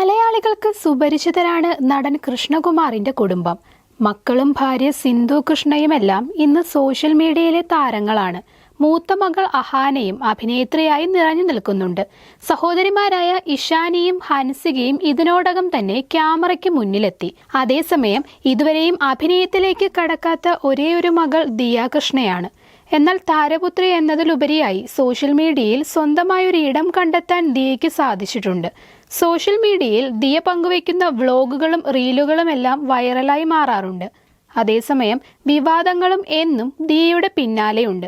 മലയാളികൾക്ക് സുപരിചിതരാണ് നടൻ കൃഷ്ണകുമാറിന്റെ കുടുംബം. മക്കളും ഭാര്യ സിന്ധു കൃഷ്ണയുമെല്ലാം ഇന്ന് സോഷ്യൽ മീഡിയയിലെ താരങ്ങളാണ്. മൂത്ത മകൾ അഹാനയും അഭിനേത്രിയായി നിറഞ്ഞു നിൽക്കുന്നുണ്ട്. സഹോദരിമാരായ ഇഷാനിയും ഹൻസികയും ഇതിനോടകം തന്നെ ക്യാമറയ്ക്ക് മുന്നിലെത്തി. അതേസമയം ഇതുവരെയും അഭിനയത്തിലേക്ക് കടക്കാത്ത ഒരേയൊരു മകൾ ദിയ കൃഷ്ണയാണ്. എന്നാൽ താരപുത്രി എന്നതിലുപരിയായി സോഷ്യൽ മീഡിയയിൽ സ്വന്തമായൊരു ഇടം കണ്ടെത്താൻ ദിയയ്ക്ക് സാധിച്ചിട്ടുണ്ട്. സോഷ്യൽ മീഡിയയിൽ ദിയ പങ്കുവയ്ക്കുന്ന വ്ളോഗുകളും റീലുകളും എല്ലാം വൈറലായി മാറാറുണ്ട്. അതേസമയം വിവാദങ്ങളും എന്നും ദിയയുടെ പിന്നാലെയുണ്ട്.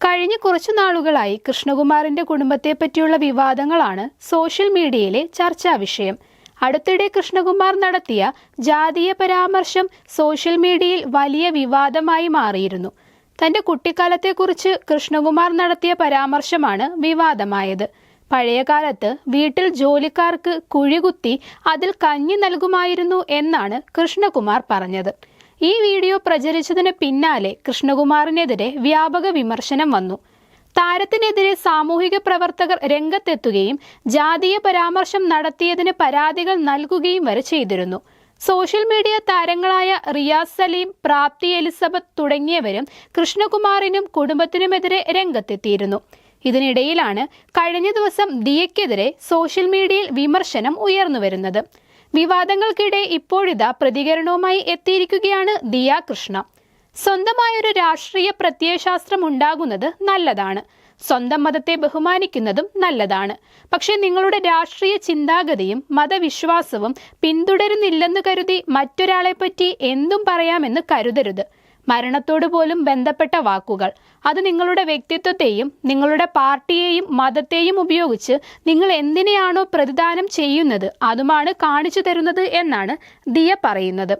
കഴിഞ്ഞ കുറച്ചു നാളുകളായി കൃഷ്ണകുമാറിന്റെ കുടുംബത്തെ പറ്റിയുള്ള വിവാദങ്ങളാണ് സോഷ്യൽ മീഡിയയിലെ ചർച്ചാ വിഷയം. അടുത്തിടെ കൃഷ്ണകുമാർ നടത്തിയ ജാതീയ പരാമർശം സോഷ്യൽ മീഡിയയിൽ വലിയ വിവാദമായി മാറിയിരുന്നു. തന്റെ കുട്ടിക്കാലത്തെക്കുറിച്ച് കൃഷ്ണകുമാർ നടത്തിയ പരാമർശമാണ് വിവാദമായത്. പഴയകാലത്ത് വീട്ടിൽ ജോലിക്കാർക്ക് കുഴികുത്തി അതിൽ കഞ്ഞി നൽകുമായിരുന്നു എന്നാണ് കൃഷ്ണകുമാർ പറഞ്ഞത്. ഈ വീഡിയോ പ്രചരിച്ചതിന് പിന്നാലെ കൃഷ്ണകുമാറിനെതിരെ വ്യാപക വിമർശനം വന്നു. താരത്തിനെതിരെ സാമൂഹിക പ്രവർത്തകർ രംഗത്തെത്തുകയും ജാതീയ പരാമർശം നടത്തിയതിന് പരാതികൾ നൽകുകയും വരെ ചെയ്തിരുന്നു. സോഷ്യൽ മീഡിയ താരങ്ങളായ റിയാസ് സലീം പ്രാപ്തി എലിസബത്ത് തുടങ്ങിയവരും കൃഷ്ണകുമാറിനും കുടുംബത്തിനുമെതിരെ രംഗത്തെത്തിയിരുന്നു. ഇതിനിടയിലാണ് കഴിഞ്ഞ ദിവസം ദിയയ്ക്കെതിരെ സോഷ്യൽ മീഡിയയിൽ വിമർശനം ഉയർന്നുവരുന്നത് വിവാദങ്ങൾക്കിടെ ഇപ്പോഴിതാ പ്രതികരണവുമായി എത്തിയിരിക്കുകയാണ് ദിയ കൃഷ്ണ. സ്വന്തമായൊരു രാഷ്ട്രീയ പ്രത്യയശാസ്ത്രം ഉണ്ടാകുന്നത് നല്ലതാണ്. സ്വന്തം മതത്തെ ബഹുമാനിക്കുന്നതും നല്ലതാണ്. പക്ഷേ നിങ്ങളുടെ രാഷ്ട്രീയ ചിന്താഗതിയും മതവിശ്വാസവും പിന്തുടരുന്നില്ലെന്ന് കരുതി മറ്റൊരാളെപ്പറ്റി എന്തും പറയാമെന്ന് കരുതരുത്. മരണത്തോട് പോലും ബന്ധപ്പെട്ട വാക്കുകൾ. അത് നിങ്ങളുടെ വ്യക്തിത്വത്തെയും നിങ്ങളുടെ പാർട്ടിയെയും മതത്തെയും ഉപയോഗിച്ച് നിങ്ങൾ എന്തിനെയാണോ പ്രതിദാനം ചെയ്യുന്നത് അതുമാണ് കാണിച്ചു തരുന്നത് എന്നാണ് ദിയ പറയുന്നത്.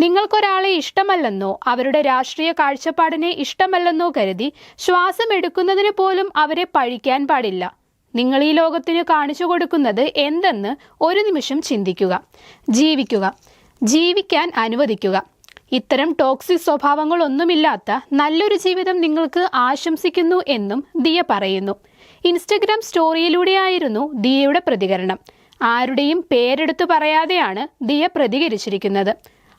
നിങ്ങൾക്കൊരാളെ ഇഷ്ടമല്ലെന്നോ അവരുടെ രാഷ്ട്രീയ കാഴ്ചപ്പാടിനെ ഇഷ്ടമല്ലെന്നോ കരുതി ശ്വാസം എടുക്കുന്നതിന് പോലും അവരെ പഴിക്കാൻ പാടില്ല. നിങ്ങൾ ഈ ലോകത്തിന് കാണിച്ചു കൊടുക്കുന്നത് എന്തെന്ന് ഒരു നിമിഷം ചിന്തിക്കുക. ജീവിക്കുക. ജീവിക്കാൻ അനുവദിക്കുക. ഇത്തരം ടോക്സിക് സ്വഭാവങ്ങളൊന്നുമില്ലാത്ത നല്ലൊരു ജീവിതം നിങ്ങൾക്ക് ആശംസിക്കുന്നു എന്നും ദിയ പറയുന്നു. ഇൻസ്റ്റഗ്രാം സ്റ്റോറിയിലൂടെയായിരുന്നു ദിയയുടെ പ്രതികരണം. ആരുടെയും പേരെടുത്തു പറയാതെയാണ് ദിയ പ്രതികരിച്ചിരിക്കുന്നത്.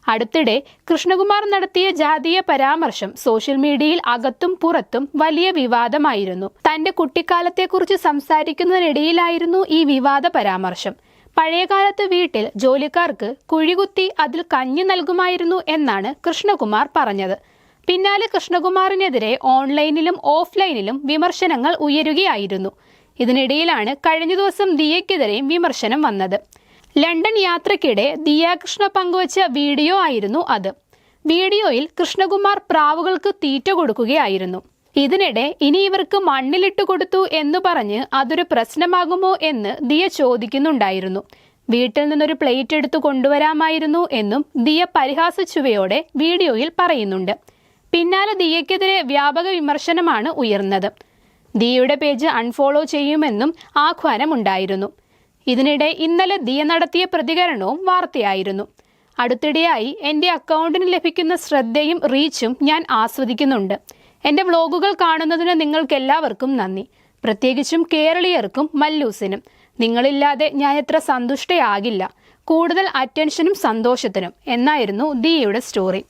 അടുത്തിടെ കൃഷ്ണകുമാർ നടത്തിയ ജാതീയ പരാമർശം സോഷ്യൽ മീഡിയയിൽ അകത്തും പുറത്തും വലിയ വിവാദമായിരുന്നു. തന്റെ കുട്ടിക്കാലത്തെക്കുറിച്ച് സംസാരിക്കുന്നതിനിടയിലായിരുന്നു ഈ വിവാദ പരാമർശം. പഴയകാലത്ത് വീട്ടിൽ ജോലിക്കാർക്ക് കുഴികുത്തി അതിൽ കഞ്ഞി നൽകുമായിരുന്നു എന്നാണ് കൃഷ്ണകുമാർ പറഞ്ഞത്. പിന്നാലെ കൃഷ്ണകുമാറിനെതിരെ ഓൺലൈനിലും ഓഫ്ലൈനിലും വിമർശനങ്ങൾ ഉയരുകയായിരുന്നു. ഇതിനിടയിലാണ് കഴിഞ്ഞ ദിവസം ദിയയ്ക്കെതിരെയും വിമർശനം വന്നത്. ലണ്ടൻ യാത്രയ്ക്കിടെ ദിയാകൃഷ്ണ പങ്കുവച്ച വീഡിയോ ആയിരുന്നു അത്. വീഡിയോയിൽ കൃഷ്ണകുമാർ പ്രാവുകൾക്ക് തീറ്റ കൊടുക്കുകയായിരുന്നു. ഇതിനിടെ ഇനി ഇവർക്ക് മണ്ണിലിട്ട് കൊടുത്തു എന്ന് പറഞ്ഞ് അതൊരു പ്രശ്നമാകുമോ എന്ന് ദിയ ചോദിക്കുന്നുണ്ടായിരുന്നു. വീട്ടിൽ നിന്നൊരു പ്ലേറ്റ് എടുത്തു കൊണ്ടുവരാമായിരുന്നു എന്നും ദിയ പരിഹാസച്ചുവയോടെ വീഡിയോയിൽ പറയുന്നുണ്ട്. പിന്നാലെ ദിയക്കെതിരെ വ്യാപക വിമർശനമാണ് ഉയർന്നത്. ദിയയുടെ പേജ് അൺഫോളോ ചെയ്യുമെന്നും ആഹ്വാനമുണ്ടായിരുന്നു. ഇതിനിടെ ഇന്നലെ ദിയ നടത്തിയ പ്രതികരണവും വാർത്തയായിരുന്നു. അടുത്തിടെയായി എന്റെ അക്കൗണ്ടിന് ലഭിക്കുന്ന ശ്രദ്ധയും റീച്ചും ഞാൻ ആസ്വദിക്കുന്നുണ്ട്. എന്റെ വ്ളോഗുകൾ കാണുന്നതിന് നിങ്ങൾക്ക് എല്ലാവർക്കും നന്ദി. പ്രത്യേകിച്ചും കേരളീയർക്കും മല്ലൂസിനും. നിങ്ങളില്ലാതെ ഞാൻ എത്ര സന്തുഷ്ടയാകില്ല. കൂടുതൽ അറ്റൻഷനും സന്തോഷത്തിനും. എന്നായിരുന്നു ദിയയുടെ സ്റ്റോറി.